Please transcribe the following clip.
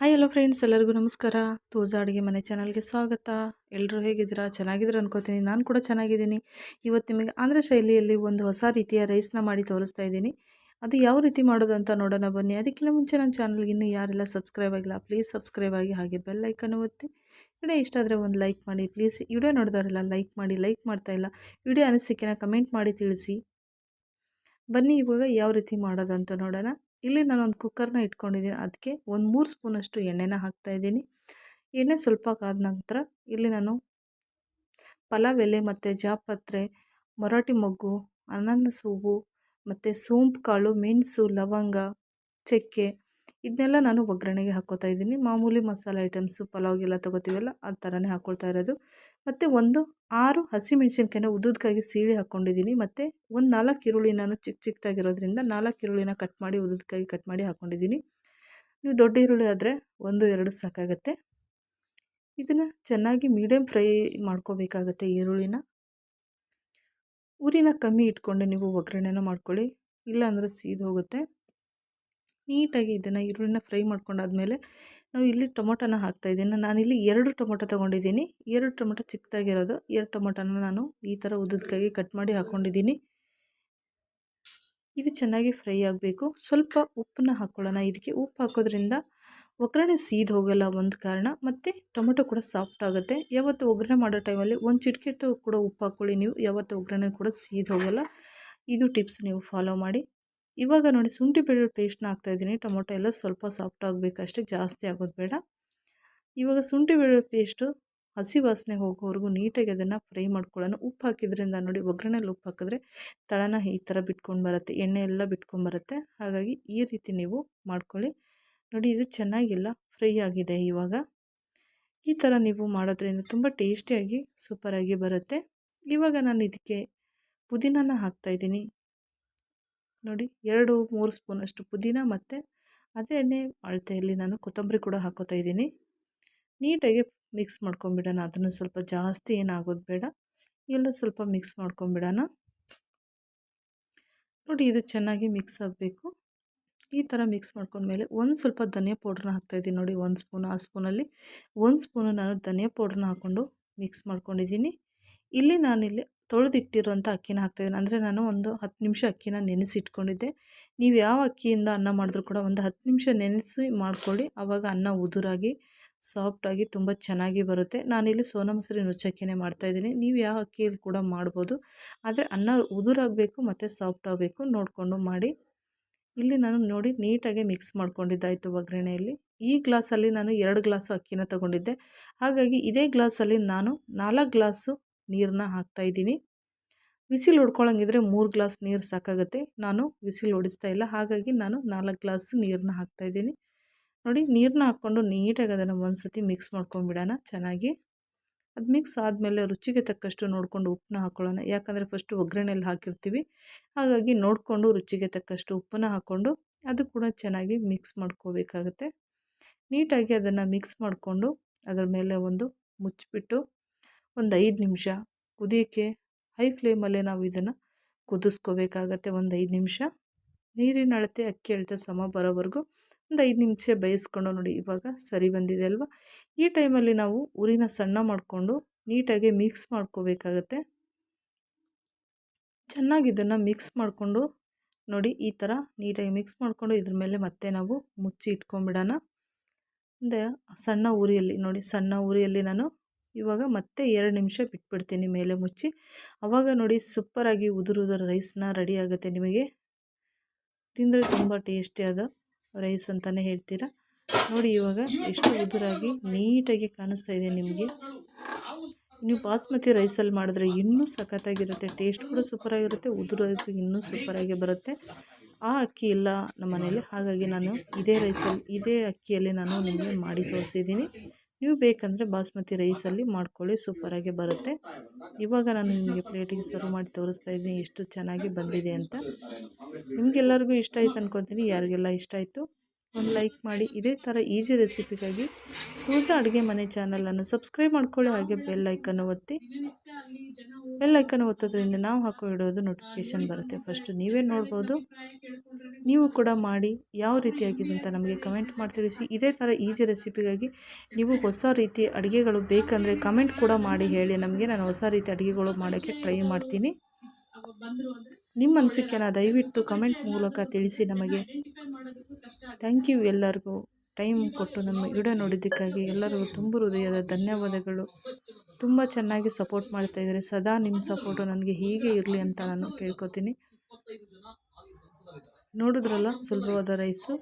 Hi hello friends, ಎಲ್ಲರಿಗೂ ನಮಸ್ಕಾರ. ತೋಜ ಅಡುಗೆ ಮನೆ ಚಾನಲ್ಗೆ ಸ್ವಾಗತ. ಎಲ್ಲರೂ ಹೇಗಿದ್ದೀರಾ? ಚೆನ್ನಾಗಿದ್ದೀರಾ ಅನ್ಕೋತೀನಿ. ನಾನು ಕೂಡ ಚೆನ್ನಾಗಿದ್ದೀನಿ. ಇವತ್ತು ನಿಮಗೆ ಆಂಧ್ರ ಶೈಲಿಯಲ್ಲಿ ಒಂದು ಹೊಸ ರೀತಿಯ ರೈಸ್ನ ಮಾಡಿ ತೋರಿಸ್ತಾ ಇದ್ದೀನಿ. ಅದು ಯಾವ ರೀತಿ ಮಾಡೋದು ಅಂತ ನೋಡೋಣ ಬನ್ನಿ. ಅದಕ್ಕಿಂತ ಮುಂಚೆ ನನ್ನ ಚಾನಲ್ಗೆ ಇನ್ನೂ ಯಾರೆಲ್ಲ ಸಬ್ಸ್ಕ್ರೈಬ್ ಆಗಿಲ್ಲ ಪ್ಲೀಸ್ ಸಬ್ಸ್ಕ್ರೈಬ್ ಆಗಿ ಹಾಗೆ ಬೆಲ್ ಐಕನ್ ಒತ್ತಿ. ವಿಡಿಯೋ ಇಷ್ಟ ಆದರೆ ಒಂದು ಲೈಕ್ ಮಾಡಿ. ಪ್ಲೀಸ್ ವಿಡಿಯೋ ನೋಡಿದವರೆಲ್ಲ ಲೈಕ್ ಮಾಡಿ ಲೈಕ್ ಮಾಡ್ತಾ ಇಲ್ಲ. ವಿಡಿಯೋ ಅನಿಸಿಕೆನ ಕಮೆಂಟ್ ಮಾಡಿ ತಿಳಿಸಿ. ಬನ್ನಿ ಇವಾಗ ಯಾವ ರೀತಿ ಮಾಡೋದಂತ ನೋಡೋಣ. ಇಲ್ಲಿ ನಾನು ಒಂದು ಕುಕ್ಕರ್ನ ಇಟ್ಕೊಂಡಿದ್ದೀನಿ ಅದಕ್ಕೆ ಒಂದು ಮೂರು ಸ್ಪೂನಷ್ಟು ಎಣ್ಣೆನ ಹಾಕ್ತಾಯಿದ್ದೀನಿ ಎಣ್ಣೆ ಸ್ವಲ್ಪ ಕಾದ ನಂತರ ಇಲ್ಲಿ ನಾನು ಪಲಾವ್ ಎಲೆ ಮತ್ತು ಜಾಪತ್ರೆ, ಮರಾಠಿ ಮೊಗ್ಗು ಅನಾನಸ್ ಹೂವು ಮತ್ತು ಸೋಂಪು, ಕಾಳು, ಮೆಣಸು, ಲವಂಗ, ಚಕ್ಕೆ ಇದನ್ನೆಲ್ಲ ನಾನು ಒಗ್ಗರಣೆಗೆ ಹಾಕ್ಕೋತಾ ಇದ್ದೀನಿ. ಮಾಮೂಲಿ ಮಸಾಲೆ ಐಟಮ್ಸು ಪಲಾವ್ಗೆಲ್ಲ ತೊಗೋತೀವಲ್ಲ ಆ ಥರನೇ ಹಾಕ್ಕೊಳ್ತಾ ಇರೋದು. ಮತ್ತು ಒಂದು ಆರು ಹಸಿಮೆಣ್ಸಿನ್ಕಾಯಿನ ಉದ್ದುದಕ್ಕಾಗಿ ಸೀಳಿ ಹಾಕ್ಕೊಂಡಿದ್ದೀನಿ. ಮತ್ತು ಒಂದು ನಾಲ್ಕು ಈರುಳ್ಳಿ ನಾನು ಚಿಕ್ಕ ಚಿಕ್ಕದಾಗಿರೋದ್ರಿಂದ ನಾಲ್ಕು ಈರುಳ್ಳಿನ ಕಟ್ ಮಾಡಿ ಉದ್ದುದಕ್ಕಾಗಿ ಕಟ್ ಮಾಡಿ ಹಾಕ್ಕೊಂಡಿದ್ದೀನಿ ನೀವು ದೊಡ್ಡ ಈರುಳ್ಳಿ ಆದರೆ ಒಂದು, ಎರಡು ಸಾಕಾಗತ್ತೆ. ಇದನ್ನು ಚೆನ್ನಾಗಿ ಮೀಡಿಯಮ್ ಫ್ರೈ ಮಾಡ್ಕೋಬೇಕಾಗತ್ತೆ ಈರುಳ್ಳಿನ. ಉರಿನ ಕಮ್ಮಿ ಇಟ್ಕೊಂಡು ನೀವು ಒಗ್ಗರಣೆನ ಮಾಡ್ಕೊಳ್ಳಿ. ಇಲ್ಲಾಂದರೆ ಸೀದು ಹೋಗುತ್ತೆ ನೀಟಾಗಿ ಇದನ್ನು ಈರುಳ್ಳಿನ ಫ್ರೈ ಮಾಡ್ಕೊಂಡಾದ್ಮೇಲೆ ನಾವು ಇಲ್ಲಿ ಟೊಮೊಟೊನ ಹಾಕ್ತಾಯಿದ್ದೀನಿ ನಾನಿಲ್ಲಿ ಎರಡು ಟೊಮೊಟೊ ತೊಗೊಂಡಿದ್ದೀನಿ. ಎರಡು ಟೊಮೊಟೊ ಚಿಕ್ಕದಾಗಿರೋದು. ಎರಡು ಟೊಮೊಟೊನ ನಾನು ಈ ಥರ ಉದ್ದದಕ್ಕಾಗಿ ಕಟ್ ಮಾಡಿ ಹಾಕ್ಕೊಂಡಿದ್ದೀನಿ ಇದು ಚೆನ್ನಾಗಿ ಫ್ರೈ ಆಗಬೇಕು. ಸ್ವಲ್ಪ ಉಪ್ಪನ್ನ ಹಾಕ್ಕೊಳ್ಳೋಣ ಇದಕ್ಕೆ ಉಪ್ಪು ಹಾಕೋದ್ರಿಂದ ಒಗ್ಗರಣೆ ಸೀದ್ ಹೋಗಲ್ಲ ಒಂದು ಕಾರಣ. ಮತ್ತು ಟೊಮೊಟೊ ಕೂಡ ಸಾಫ್ಟ್ ಆಗುತ್ತೆ. ಯಾವತ್ತು ಒಗ್ಗರಣೆ ಮಾಡೋ ಟೈಮಲ್ಲಿ ಒಂದು ಚಿಟಿಕೆಟ್ಟು ಕೂಡ ಉಪ್ಪು ಹಾಕ್ಕೊಳ್ಳಿ ನೀವು. ಯಾವತ್ತು ಒಗ್ಗರಣೆ ಕೂಡ ಸೀದ್ ಹೋಗಲ್ಲ. ಇದು ಟಿಪ್ಸ್ ನೀವು ಫಾಲೋ ಮಾಡಿ. ಇವಾಗ ನೋಡಿ ಶುಂಠಿ ಬೆಳ್ಳುಳ್ಳಿ ಪೇಸ್ಟ್ನ ಹಾಕ್ತಾಯಿದ್ದೀನಿ ಟೊಮೊಟೊ ಎಲ್ಲ ಸ್ವಲ್ಪ ಸಾಫ್ಟ್ ಆಗಬೇಕಷ್ಟೇ ಜಾಸ್ತಿ ಆಗೋದು ಬೇಡ. ಇವಾಗ ಶುಂಠಿ ಬೆಳ್ಳುಳ್ಳಿ ಪೇಸ್ಟು ಹಸಿ ವಾಸನೆ ಹೋಗೋವರೆಗೂ ನೀಟಾಗಿ ಅದನ್ನು ಫ್ರೈ ಮಾಡ್ಕೊಳ್ಳೋಣ. ಉಪ್ಪು ಹಾಕಿದ್ರಿಂದ ನೋಡಿ ಒಗ್ಗರಣೆಯಲ್ಲಿ ಉಪ್ಪು ಹಾಕಿದ್ರೆ ತಳನ ಈ ಥರ ಬಿಟ್ಕೊಂಡು ಬರುತ್ತೆ, ಎಣ್ಣೆ ಎಲ್ಲ ಬಿಟ್ಕೊಂಡು ಬರುತ್ತೆ. ಹಾಗಾಗಿ ಈ ರೀತಿ ನೀವು ಮಾಡ್ಕೊಳ್ಳಿ. ನೋಡಿ ಇದು ಚೆನ್ನಾಗಿಲ್ಲ ಫ್ರೈ ಆಗಿದೆ ಇವಾಗ. ಈ ಥರ ನೀವು ಮಾಡೋದ್ರಿಂದ ತುಂಬ ಟೇಸ್ಟಿಯಾಗಿ ಸೂಪರಾಗಿ ಬರುತ್ತೆ. ಇವಾಗ ನಾನು ಇದಕ್ಕೆ ಪುದೀನನ ಹಾಕ್ತಾಯಿದ್ದೀನಿ ನೋಡಿ ಎರಡು ಮೂರು ಸ್ಪೂನಷ್ಟು ಪುದೀನ ಮತ್ತು ಅದೇ ಅಳತೆಯಲ್ಲಿ ನಾನು ಕೊತ್ತಂಬರಿ ಕೂಡ ಹಾಕೋತಾ ಇದ್ದೀನಿ. ನೀಟಾಗಿ ಮಿಕ್ಸ್ ಮಾಡ್ಕೊಂಬಿಡೋಣ. ಅದನ್ನು ಸ್ವಲ್ಪ ಜಾಸ್ತಿ ಏನಾಗೋದು ಬೇಡ. ಎಲ್ಲ ಸ್ವಲ್ಪ ಮಿಕ್ಸ್ ಮಾಡ್ಕೊಂಬಿಡೋಣ. ನೋಡಿ ಇದು ಚೆನ್ನಾಗಿ ಮಿಕ್ಸ್ ಆಗಬೇಕು. ಈ ಥರ ಮಿಕ್ಸ್ ಮಾಡ್ಕೊಂಡ್ಮೇಲೆ ಒಂದು ಸ್ವಲ್ಪ ಧನಿಯಾ ಪೌಡ್ರನ್ನ ಹಾಕ್ತಾಯಿದ್ದೀನಿ ನೋಡಿ ಒಂದು ಸ್ಪೂನ್, ಆ ಸ್ಪೂನಲ್ಲಿ ಒಂದು ಸ್ಪೂನು ನಾನು ಧನಿಯಾ ಪೌಡ್ರನ್ನ ಹಾಕ್ಕೊಂಡು ಮಿಕ್ಸ್ ಮಾಡ್ಕೊಂಡಿದ್ದೀನಿ. ಇಲ್ಲಿ ನಾನಿಲ್ಲಿ ತೊಳೆದಿಟ್ಟಿರುವಂಥ ಅಕ್ಕಿನ ಹಾಕ್ತಾಯಿದ್ದೀನಿ. ಅಂದರೆ ನಾನು ಒಂದು ಹತ್ತು ನಿಮಿಷ ಅಕ್ಕಿನ ನೆನೆಸಿಟ್ಕೊಂಡಿದ್ದೆ. ನೀವು ಯಾವ ಅಕ್ಕಿಯಿಂದ ಅನ್ನ ಮಾಡಿದ್ರೂ ಕೂಡ ಒಂದು ಹತ್ತು ನಿಮಿಷ ನೆನೆಸಿ ಮಾಡ್ಕೊಳ್ಳಿ. ಆವಾಗ ಅನ್ನ ಉದುರಾಗಿ, ಸಾಫ್ಟಾಗಿ ತುಂಬ ಚೆನ್ನಾಗಿ ಬರುತ್ತೆ. ನಾನಿಲ್ಲಿ ಸೋನಾ ಮೊಸರಿ ನುಚ್ಚಕ್ಕಿನೇ ಮಾಡ್ತಾಯಿದ್ದೀನಿ. ನೀವು ಯಾವ ಅಕ್ಕಿಯಲ್ಲಿ ಕೂಡ ಮಾಡ್ಬೋದು. ಆದರೆ ಅನ್ನ ಉದುರಾಗಬೇಕು ಮತ್ತು ಸಾಫ್ಟ್ ಆಗಬೇಕು ನೋಡಿಕೊಂಡು ಮಾಡಿ. ಇಲ್ಲಿ ನಾನು ನೋಡಿ ನೀಟಾಗಿ ಮಿಕ್ಸ್ ಮಾಡ್ಕೊಂಡಿದ್ದಾಯಿತು ಒಗ್ಗರಣೆಯಲ್ಲಿ. ಈ ಗ್ಲಾಸಲ್ಲಿ ನಾನು ಎರಡು ಗ್ಲಾಸು ಅಕ್ಕಿನ ತಗೊಂಡಿದ್ದೆ. ಹಾಗಾಗಿ ಇದೇ ಗ್ಲಾಸಲ್ಲಿ ನಾನು ನಾಲ್ಕು ಗ್ಲಾಸು ನೀರನ್ನ ಹಾಕ್ತಾಯಿದ್ದೀನಿ ವಿಸಿಲ್ ಹೊಡ್ಕೊಳಂಗಿದ್ರೆ ಮೂರು ಗ್ಲಾಸ್ ನೀರು ಸಾಕಾಗುತ್ತೆ. ನಾನು ವಿಸಿಲ್ ಹೊಡಿಸ್ತಾ ಇಲ್ಲ. ಹಾಗಾಗಿ ನಾನು ನಾಲ್ಕು ಗ್ಲಾಸ್ ನೀರನ್ನ ಹಾಕ್ತಾಯಿದ್ದೀನಿ ನೋಡಿ ನೀರನ್ನ ಹಾಕ್ಕೊಂಡು ನೀಟಾಗಿ ಅದನ್ನು ಒಂದು ಸತಿ ಮಿಕ್ಸ್ ಮಾಡ್ಕೊಂಡ್ಬಿಡೋಣ ಚೆನ್ನಾಗಿ. ಅದು ಮಿಕ್ಸ್ ಆದಮೇಲೆ ರುಚಿಗೆ ತಕ್ಕಷ್ಟು ನೋಡಿಕೊಂಡು ಉಪ್ಪನ್ನ ಹಾಕ್ಕೊಳ್ಳೋಣ ಯಾಕಂದರೆ ಫಸ್ಟು ಒಗ್ಗರಣೆಯಲ್ಲಿ ಹಾಕಿರ್ತೀವಿ. ಹಾಗಾಗಿ ನೋಡಿಕೊಂಡು ರುಚಿಗೆ ತಕ್ಕಷ್ಟು ಉಪ್ಪನ್ನ ಹಾಕ್ಕೊಂಡು ಅದು ಕೂಡ ಚೆನ್ನಾಗಿ ಮಿಕ್ಸ್ ಮಾಡ್ಕೋಬೇಕಾಗತ್ತೆ. ನೀಟಾಗಿ ಅದನ್ನು ಮಿಕ್ಸ್ ಮಾಡಿಕೊಂಡು ಅದರ ಮೇಲೆ ಒಂದು ಮುಚ್ಚಿಬಿಟ್ಟು ಒಂದು ಐದು ನಿಮಿಷ ಕುದಿಯೋಕ್ಕೆ ಹೈ ಫ್ಲೇಮಲ್ಲೇ ನಾವು ಇದನ್ನು ಕುದಿಸ್ಕೋಬೇಕಾಗತ್ತೆ ಒಂದು ಐದು ನಿಮಿಷ. ನೀರಿನ ಅಳತೆ ಅಕ್ಕಿ ಅಳತೆ ಸಮ ಬರೋವರೆಗೂ ಒಂದು ಐದು ನಿಮಿಷ ಬೇಯಿಸ್ಕೊಂಡು ನೋಡಿ ಇವಾಗ ಸರಿ ಬಂದಿದೆ ಅಲ್ವಾ? ಈ ಟೈಮಲ್ಲಿ ನಾವು ಉರಿನ ಸಣ್ಣ ಮಾಡಿಕೊಂಡು ನೀಟಾಗಿ ಮಿಕ್ಸ್ ಮಾಡ್ಕೋಬೇಕಾಗತ್ತೆ. ಚೆನ್ನಾಗಿ ಇದನ್ನು ಮಿಕ್ಸ್ ಮಾಡಿಕೊಂಡು ನೋಡಿ ಈ ಥರ ನೀಟಾಗಿ ಮಿಕ್ಸ್ ಮಾಡಿಕೊಂಡು ಇದ್ರ ಮೇಲೆ ಮತ್ತೆ ನಾವು ಮುಚ್ಚಿ ಇಟ್ಕೊಂಬಿಡೋಣ ಅಂದರೆ ಸಣ್ಣ ಉರಿಯಲ್ಲಿ ನೋಡಿ ಸಣ್ಣ ಉರಿಯಲ್ಲಿ ನಾನು ಇವಾಗ ಮತ್ತೆ ಎರಡು ನಿಮಿಷ ಬಿಟ್ಬಿಡ್ತೀನಿ ಮೇಲೆ ಮುಚ್ಚಿ. ಆವಾಗ ನೋಡಿ ಸೂಪರಾಗಿ ಉದುರು ಉದುರು ರೈಸ್ನ ರೆಡಿ ಆಗುತ್ತೆ ನಿಮಗೆ. ತಿಂದರೆ ತುಂಬ ಟೇಸ್ಟಿಯಾದ ರೈಸ್ ಅಂತಲೇ ಹೇಳ್ತೀರಾ? ನೋಡಿ ಇವಾಗ ಎಷ್ಟು ಉದುರಾಗಿ ನೀಟಾಗಿ ಕಾಣಿಸ್ತಾ ಇದೆ ನಿಮಗೆ. ನೀವು ಬಾಸ್ಮತಿ ರೈಸಲ್ಲಿ ಮಾಡಿದ್ರೆ ಇನ್ನೂ ಸಖತ್ತಾಗಿರುತ್ತೆ, ಟೇಸ್ಟ್ ಕೂಡ ಸೂಪರಾಗಿರುತ್ತೆ ಉದುರೋದು ಇನ್ನೂ ಸೂಪರಾಗಿ ಬರುತ್ತೆ. ಆ ಅಕ್ಕಿ ಇಲ್ಲ ನಮ್ಮ ಮನೇಲಿ ಹಾಗಾಗಿ ನಾನು ಇದೇ ರೈಸಲ್ಲಿ, ಇದೇ ಅಕ್ಕಿಯಲ್ಲಿ ನಾನು ನಿಮಗೆ ಮಾಡಿ ತೋರಿಸಿದ್ದೀನಿ. ನೀವು ಬೇಕಂದರೆ ಬಾಸ್ಮತಿ ರೈಸಲ್ಲಿ ಮಾಡ್ಕೊಳ್ಳಿ, ಸೂಪರಾಗೆ ಬರುತ್ತೆ. ಇವಾಗ ನಾನು ನಿಮಗೆ ಪ್ಲೇಟಿಗೆ ಸರ್ವ್ ಮಾಡಿ ತೋರಿಸ್ತಾ ಇದ್ದೀನಿ ಎಷ್ಟು ಚೆನ್ನಾಗಿ ಬಂದಿದೆ ಅಂತ. ನಿಮಗೆಲ್ಲರಿಗೂ ಇಷ್ಟ ಆಯ್ತು ಅಂದ್ಕೊತೀನಿ ಯಾರಿಗೆಲ್ಲ ಇಷ್ಟ ಆಯಿತು, ಒಂದು ಲೈಕ್ ಮಾಡಿ. ಇದೇ ಥರ ಈಸಿ ರೆಸಿಪಿಗಾಗಿ ತುಳಸ ಅಡುಗೆ ಮನೆ ಚಾನಲನ್ನು ಸಬ್ಸ್ಕ್ರೈಬ್ ಮಾಡ್ಕೊಳ್ಳಿ, ಹಾಗೆ ಬೆಲ್ ಐಕನ್ನು ಒತ್ತಿ. ಬೆಲ್ ಐಕನ್ ಒತ್ತೋದ್ರಿಂದ ನಾವು ಹಾಕೋ ಇಡೋದು ನೋಟಿಫಿಕೇಷನ್ ಬರುತ್ತೆ. ಫಸ್ಟು ನೀವೇ ನೋಡ್ಬೋದು. ನೀವು ಕೂಡ ಮಾಡಿ ಯಾವ ರೀತಿಯಾಗಿದೆ ಅಂತ ನಮಗೆ ಕಮೆಂಟ್ ಮಾಡಿ ತಿಳಿಸಿ. ಇದೇ ಥರ ಈಸಿ ರೆಸಿಪಿಗಾಗಿ ನೀವು ಹೊಸ ರೀತಿ ಅಡುಗೆಗಳು ಬೇಕಂದರೆ ಕಮೆಂಟ್ ಕೂಡ ಮಾಡಿ ಹೇಳಿ. ನಮಗೆ ನಾನು ಹೊಸ ರೀತಿ ಅಡುಗೆಗಳು ಮಾಡೋಕ್ಕೆ ಟ್ರೈ ಮಾಡ್ತೀನಿ. ನಿಮ್ಮ ಅನಿಸಿಕೆನ ದಯವಿಟ್ಟು ಕಮೆಂಟ್ ಮೂಲಕ ತಿಳಿಸಿ ನಮಗೆ. ಥ್ಯಾಂಕ್ ಯು ಎಲ್ಲರಿಗೂ. ಟೈಮ್ ಕೊಟ್ಟು ನಮ್ಮ ವಿಡಿಯೋ ನೋಡಿದ್ದಕ್ಕಾಗಿ ಎಲ್ಲರಿಗೂ ತುಂಬ ಹೃದಯದ ಧನ್ಯವಾದಗಳು. ತುಂಬ ಚೆನ್ನಾಗಿ ಸಪೋರ್ಟ್ ಮಾಡ್ತಾ ಇದ್ದಾರೆ. ಸದಾ ನಿಮ್ಮ ಸಪೋರ್ಟು ನನಗೆ ಹೀಗೆ ಇರಲಿ ಅಂತ ನಾನು ಕೇಳ್ಕೊತೀನಿ. ನೋಡಿದ್ರಲ್ಲ, ಸುಲಭವಾದ ರೈಸು.